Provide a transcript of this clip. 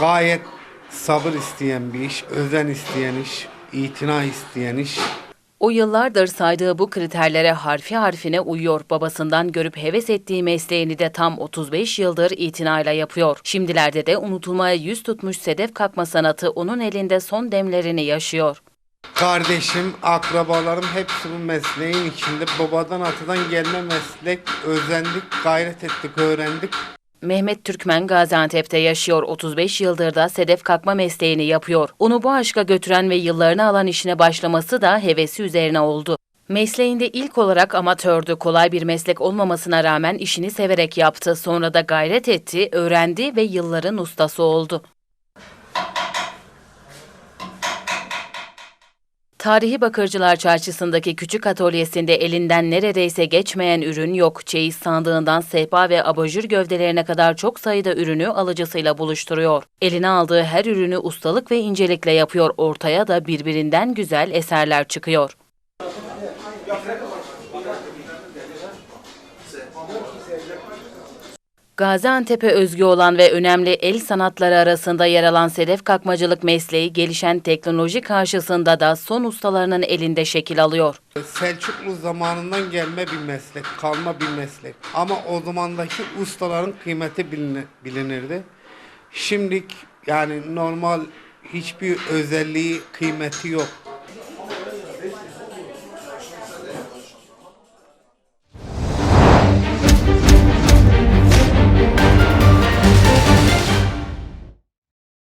Gayet sabır isteyen bir iş, özen isteyen iş, itina isteyen iş. O yıllardır saydığı bu kriterlere harfi harfine uyuyor. Babasından görüp heves ettiği mesleğini de tam 35 yıldır itinayla yapıyor. Şimdilerde de unutulmaya yüz tutmuş sedef kakma sanatı onun elinde son demlerini yaşıyor. Kardeşim, akrabalarım hepsi bu mesleğin içinde. Babadan atadan gelme meslek. Özendik, gayret ettik, öğrendik. Mehmet Türkmen Gaziantep'te yaşıyor. 35 yıldır da sedef kakma mesleğini yapıyor. Onu bu aşka götüren ve yıllarını alan işine başlaması da hevesi üzerine oldu. Mesleğinde ilk olarak amatördü. Kolay bir meslek olmamasına rağmen işini severek yaptı. Sonra da gayret etti, öğrendi ve yılların ustası oldu. Tarihi Bakırcılar Çarşısı'ndaki küçük atölyesinde elinden neredeyse geçmeyen ürün yok. Çeyiz sandığından sehpa ve abajur gövdelerine kadar çok sayıda ürünü alıcısıyla buluşturuyor. Eline aldığı her ürünü ustalık ve incelikle yapıyor. Ortaya da birbirinden güzel eserler çıkıyor. Gaziantep'e özgü olan ve önemli el sanatları arasında yer alan sedef kakmacılık mesleği gelişen teknoloji karşısında da son ustalarının elinde şekil alıyor. Selçuklu zamanından gelme bir meslek, kalma bir meslek. Ama o zamandaki ustaların kıymeti bilinirdi. Şimdilik yani normal hiçbir özelliği, kıymeti yok.